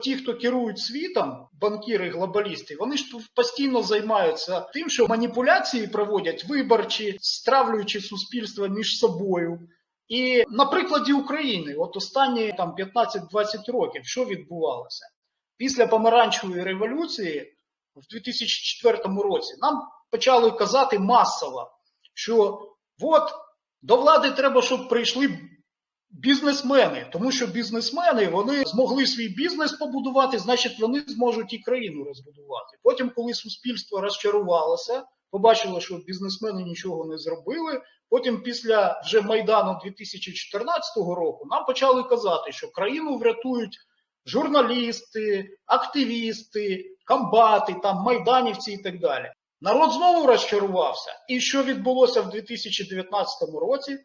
ті, хто керують світом, банкіри, глобалісти, вони ж постійно займаються тим, що маніпуляції проводять виборчі, стравлюючи суспільство між собою. І на прикладі України, от останні там 15-20 років, що відбувалося після помаранчевої революції в 2004 році, нам почали казати масово, що от до влади треба, щоб прийшли бізнесмени, тому що бізнесмени вони змогли свій бізнес побудувати, значить вони зможуть і країну розбудувати. Потім, коли суспільство розчарувалося, побачило, що бізнесмени нічого не зробили. Потім, після вже майдану 2014 року, нам почали казати, що країну врятують журналісти, активісти, комбати, там майданівці і так далі. Народ знову розчарувався. І що відбулося в 2019 році?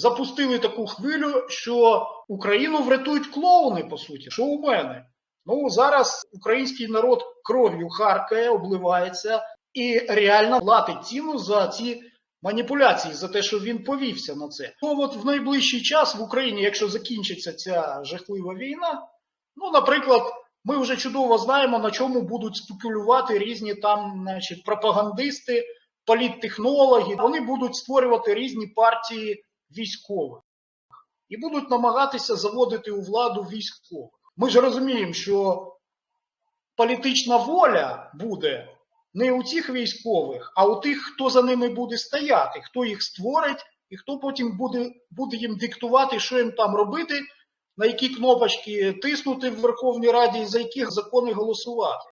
Запустили таку хвилю, що Україну врятують клоуни, по суті, що у мене. Ну зараз український народ кров'ю харкає, обливається і реально платить ціну за ці маніпуляції, за те, що він повівся на це. Ну от в найближчий час в Україні, якщо закінчиться ця жахлива війна, ну, наприклад, ми вже чудово знаємо, на чому будуть спекулювати різні там, значить, пропагандисти, політтехнологи. Вони будуть створювати різні партії військових і будуть намагатися заводити у владу військових. Ми ж розуміємо, що політична воля буде не у цих військових, а у тих, хто за ними буде стояти, хто їх створить, і хто потім буде, буде їм диктувати, що їм там робити, на які кнопочки тиснути в Верховній Раді і за які закони голосувати.